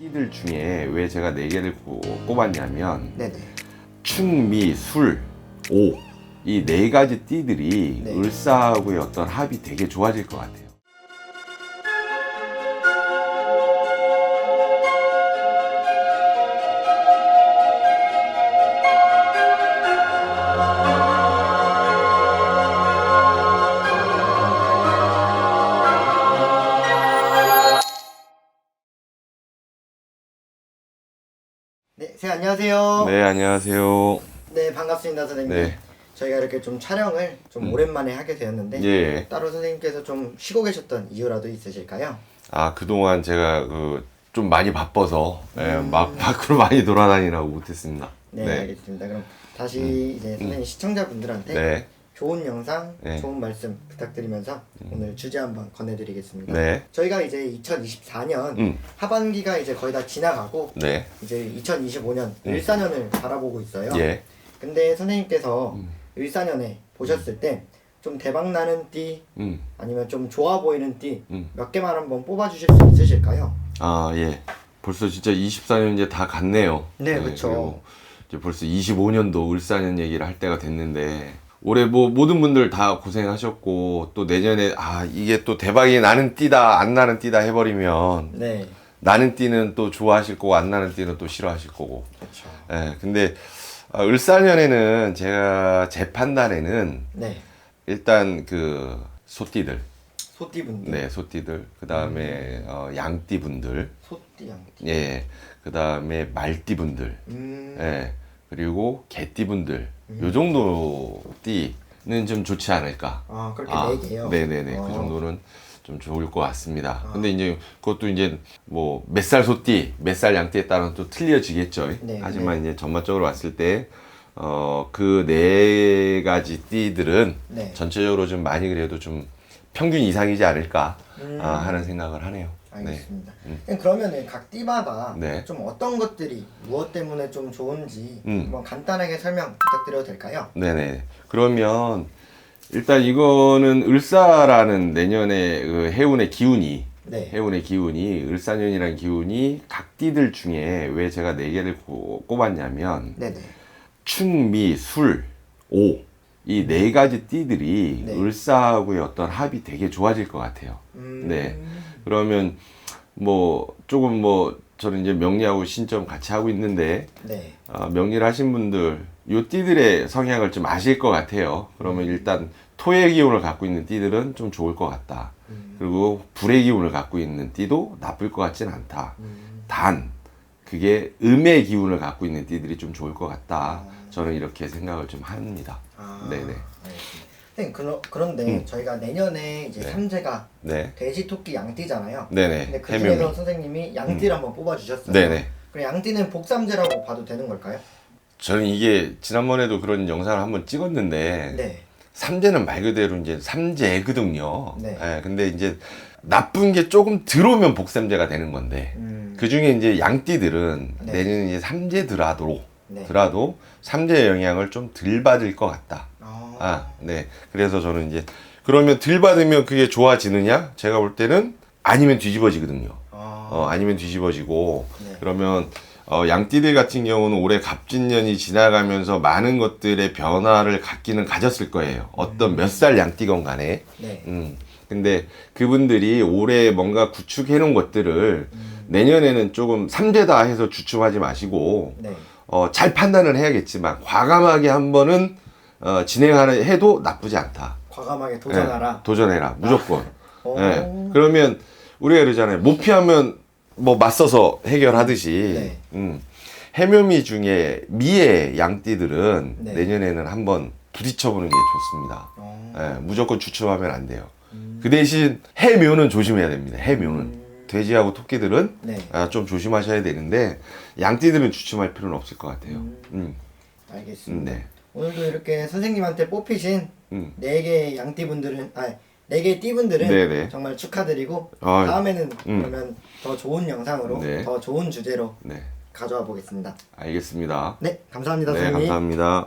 띠들 중에 왜 제가 네 개를 꼽- 꼽았냐면 네네. 충미, 술, 오. 이 네 가지 띠들이 네. 을사하고의 어떤 합이 되게 좋아질 것 같아요. 네, 선생님 안녕하세요. 네, 안녕하세요. 네, 반갑습니다, 선생님. 네. 저희가 이렇게 좀 촬영을 좀 음. 오랜만에 하게 되었는데 예. 따로 선생님께서 좀 쉬고 계셨던 이유라도 있으실까요? 아, 그동안 제가 그 좀 많이 바빠서 예, 음. 막 밖으로 많이 돌아다니라고 못했습니다. 네, 네. 알겠습니다. 그럼 다시 이제 선생님 시청자분들한테 네. 좋은 영상, 네. 음. 좋은 말씀 부탁드리면서 오늘 주제 한번 건네드리겠습니다. 네. 저희가 이제 2024년 음. 하반기가 이제 거의 다 지나가고 네. 이제 2025년 음. 을사년을 바라보고 있어요. 예. 근데 선생님께서 음. 을사년에 보셨을 때 좀 대박 나는 띠 음. 아니면 좀 좋아 보이는 띠몇 음. 개만 한번 뽑아 주실 수 있으실까요? 아, 예. 벌써 진짜 24년 이제 다 갔네요. 네, 그쵸. 그리고 이제 벌써 25년도 을사년 얘기를 할 때가 됐는데 올해 뭐 모든 분들 다 고생하셨고 또 내년에 아 이게 또 대박이 나는 띠다 안 나는 띠다 해버리면 네, 나는 띠는 또 좋아하실 거고 안 나는 띠는 또 싫어하실 거고. 그렇죠. 예 근데 아, 을사년에는 제가 제 판단에는 네, 일단 그 소띠들. 소띠분들, 네 소띠들. 그 다음에 어, 양띠분들. 소띠, 양띠. 예, 그 다음에 말띠분들, 음, 예, 그리고 개띠분들, 음. 요 정도 띠는 좀 좋지 않을까. 아 그렇게 네 개요. 네네네, 어. 그 정도는 좀 좋을 것 같습니다. 아. 근데 이제 그것도 이제 뭐 몇 살 소띠, 몇 살 양띠에 따라 또 틀려지겠죠. 네, 하지만 이제 전반적으로 봤을 때, 어, 그 네 가지 띠들은 네. 전체적으로 좀 많이 그래도 좀 평균 이상이지 않을까 음. 아, 하는 생각을 하네요. 알겠습니다. 음. 그럼 그러면은 각 띠마다 네. 좀 어떤 것들이 무엇 때문에 좀 좋은지 음. 한번 간단하게 설명 부탁드려도 될까요? 네네. 그러면 일단 이거는 을사라는 내년의 그 해운의 기운이 네, 해운의 기운이 을사년이라는 기운이 각 띠들 중에 왜 제가 네 개를 고- 꼽았냐면 네네. 충미, 술, 오. 이 네 가지 띠들이 네. 을사하고의 어떤 합이 되게 좋아질 것 같아요. 음, 네. 그러면 뭐 조금 뭐 저는 이제 명리하고 신점 같이 하고 있는데 네, 어, 명리를 하신 분들 요 띠들의 성향을 좀 아실 것 같아요. 그러면 일단 토의 기운을 갖고 있는 띠들은 좀 좋을 것 같다. 음, 그리고 불의 기운을 갖고 있는 띠도 나쁠 것 같진 않다. 음, 단 그게 음의 기운을 갖고 있는 띠들이 좀 좋을 것 같다. 저는 이렇게 생각을 좀 합니다. 아, 네네. 알겠습니다. 선생님 그러, 그런데 음. 저희가 내년에 이제 네. 삼재가 네, 돼지, 토끼, 양띠잖아요. 네네. 근데 그 중에서 해묘미. 선생님이 양띠를 한번 뽑아주셨어요. 네네. 그럼 양띠는 복삼재라고 봐도 되는 걸까요? 저는 이게 지난번에도 그런 영상을 한번 찍었는데 네. 삼재는 말 그대로 이제 삼재거든요. 네. 예, 근데 이제 나쁜 게 조금 들어오면 복삼재가 되는 건데 음, 그 중에 이제 양띠들은 네. 내년 이제 삼재더라도 네. 더라도 삼재의 영향을 좀 덜 받을 것 같다. 아, 아, 네. 그래서 저는 이제 그러면 덜 받으면 그게 좋아지느냐? 제가 볼 때는 아니면 뒤집어지거든요. 아, 어, 아니면 뒤집어지고 네. 그러면 어, 양띠들 같은 경우는 올해 갑진년이 지나가면서 많은 것들의 변화를 갖기는 가졌을 거예요. 어떤 몇 살 양띠건 간에. 네. 음. 근데 그분들이 올해 뭔가 구축해 놓은 것들을 음, 내년에는 조금 삼재다 해서 주춤하지 마시고 네. 어, 잘 판단을 해야겠지만 과감하게 한 번은 어, 진행하는 해도 나쁘지 않다. 과감하게 도전하라. 예, 도전해라. 무조건. 오. 예. 그러면 우리가 그러잖아요. 못 피하면 뭐 맞서서 해결하듯이. 네. 음. 해묘미 중에 미의 양띠들은 네. 내년에는 한번 부딪혀보는 게 좋습니다. 어, 예, 무조건 주춤하면 안 돼요. 음, 그 대신 해묘는 조심해야 됩니다. 해묘는. 음, 돼지하고 토끼들은 네. 아, 좀 조심하셔야 되는데 양띠들은 주춤할 필요는 없을 것 같아요. 음. 음. 알겠습니다. 네. 오늘도 이렇게 선생님한테 뽑히신 음. 네 개의 양띠분들은 아니 네 개의 띠분들은 네네. 정말 축하드리고 아, 다음에는 음. 그러면 더 좋은 영상으로 네. 더 좋은 주제로 네. 가져와 보겠습니다. 알겠습니다. 네, 감사합니다, 네, 선생님. 감사합니다.